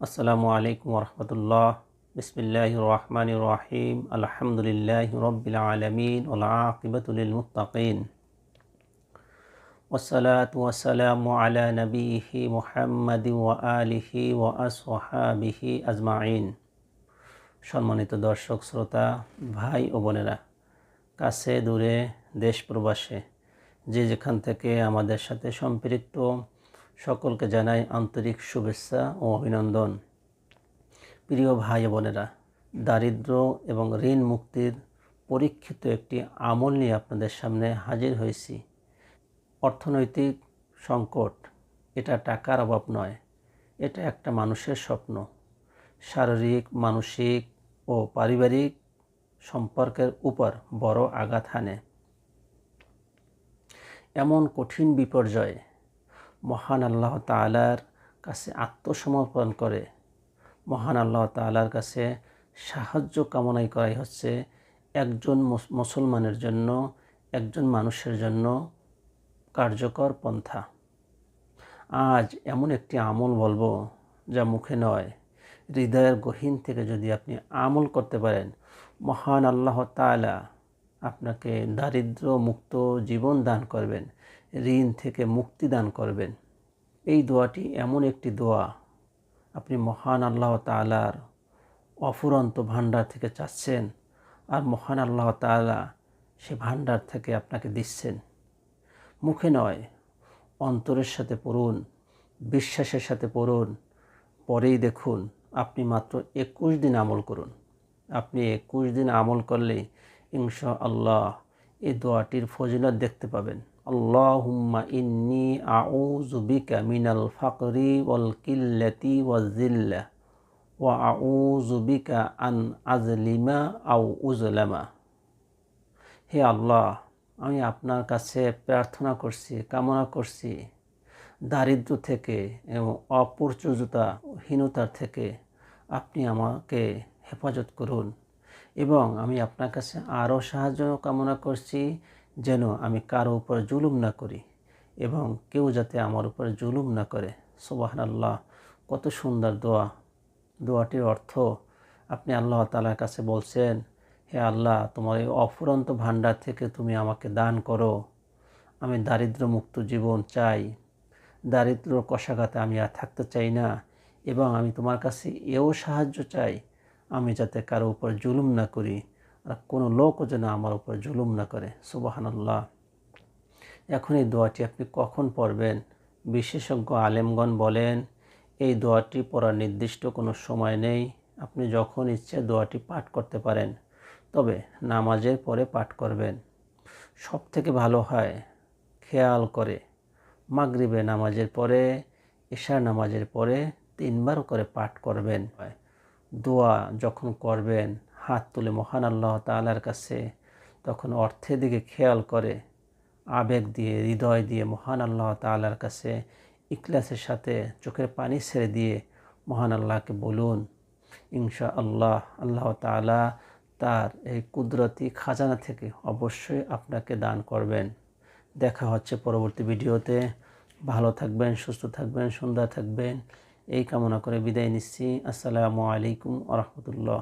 আসসালামু আলাইকুম রহমতুল্লাহ বিসমিল্লাহ রহমান রহিম আলহামদুলিল্লাহ রবিল আলমিন ওলাকিবতুল মুতাকিন والصلاة والسلام على نبيه محمد وآله وأصحابه أجمعين সম্মানিত দর্শক শ্রোতা ভাই ও বোনেরা কাছে দূরে দেশ প্রবাসে যে যেখান থেকে আমাদের সাথে সম্পৃক্ত সকলকে জানাই আন্তরিক শুভেচ্ছা ও অভিনন্দন। প্রিয় ভাই বোনেরা, দারিদ্র এবং ঋণ মুক্তির পরীক্ষিত একটি আমল নিয়ে আপনাদের সামনে হাজির হয়েছি। অর্থনৈতিক সংকট, এটা টাকার অভাব নয়, এটা একটা মানুষের স্বপ্ন। শারীরিক, মানসিক ও পারিবারিক সম্পর্কের উপর বড় আঘাত হানে। এমন কঠিন বিপর্যয় মহান আল্লাহ তালার কাছে আত্মসমর্পণ করে। মহান আল্লাহ তালার কাছে সাহায্য কামনাই করাই হচ্ছে একজন মুসলমানের জন্য, একজন মানুষের জন্য কার্যকর পন্থা। আজ এমন একটি আমল বলব যা মুখে নয়, হৃদয়ের গহীন থেকে যদি আপনি আমল করতে পারেন, মহান আল্লাহ তালা আপনাকে দারিদ্র মুক্ত জীবন দান করবেন। ঋণ থেকে মুক্তি দান করবেন। এই দোয়াটি এমন একটি দোয়া। আপনি মহান আল্লাহ তালার অফুরন্ত ভাণ্ডার থেকে চাচ্ছেন আর মহান আল্লাহ তালা সে ভাণ্ডার থেকে আপনাকে দিচ্ছেন। মুখে নয়, অন্তরের সাথে পড়ুন, বিশ্বাসের সাথে পড়ুন, পরেই দেখুন আপনি মাত্র একুশ দিন আমল করুন। আপনি একুশ দিন আমল করলেই ইনশা আল্লাহ এই দোয়াটির ফজিলত দেখতে পাবেন। আল্লাহুম্মা ইন্নি আউযু বিকা মিনাল ফাকরি ওয়াল কিল্লাতি ওয়াজিল্লা ওয়া আউযু বিকা আন আজলিমা আউ উজলামা হে আল্লাহ, আমি আপনার কাছে প্রার্থনা করছি, কামনা করছি। দারিদ্র থেকে এবং অপরচুজতা হীনতার থেকে আপনি আমাকে হেফাজত করুন এবং আমি আপনার কাছে আরও সাহায্য কামনা করছি। যেন আমি কারও উপর জুলুম না করি এবং কেউ যাতে আমার উপর জুলুম না করে। সোবাহান আল্লাহ কত সুন্দর দোয়া। দোয়াটির অর্থ আপনি আল্লাহ তালার কাছে বলছেন, হে আল্লাহ, তোমার এই অফুরন্ত ভাণ্ডার থেকে তুমি আমাকে দান করো। আমি দারিদ্র মুক্ত জীবন চাই। দারিদ্র কষাঘাতে আমি আর থাকতে চাই না এবং আমি তোমার কাছে এও সাহায্য চাই। আমি যাতে কারও উপর জুলুম না করি। আর কোনো লোকও যেন আমার উপর জুলুম না করে। সুবাহানাল্লাহ। এখন এই দোয়াটি আপনি কখন পড়বেন? বিশেষজ্ঞ আলেমগণ বলেন, এই দোয়াটি পড়ার নির্দিষ্ট কোনো সময় নেই। আপনি যখন ইচ্ছে দোয়াটি পাঠ করতে পারেন, তবে নামাজের পরে পাঠ করবেন। সব থেকে ভালো হয় খেয়াল করে, মাগরিবে নামাজের পরে ঈশার নামাজের পরে তিনবার করে পাঠ করবেন। দোয়া যখন করবেন হাত তুলে মহান আল্লাহ তালার কাছে তখন অর্থের দিকে খেয়াল করে, আবেগ দিয়ে, হৃদয় দিয়ে মহান আল্লাহ তালার কাছে ইকলাসের সাথে চোখের পানি ছেড়ে দিয়ে মহান আল্লাহকে বলুন ইনশা আল্লাহ আল্লাহ তালা তার এই কুদরতি খাজানা থেকে অবশ্যই আপনাকে দান করবেন। দেখা হচ্ছে পরবর্তী ভিডিওতে। ভালো থাকবেন, সুস্থ থাকবেন সুন্দর থাকবেন। এই কামনা করে বিদায় নিচ্ছি। আসসালামু আলাইকুম আ রহমতুল্লাহ।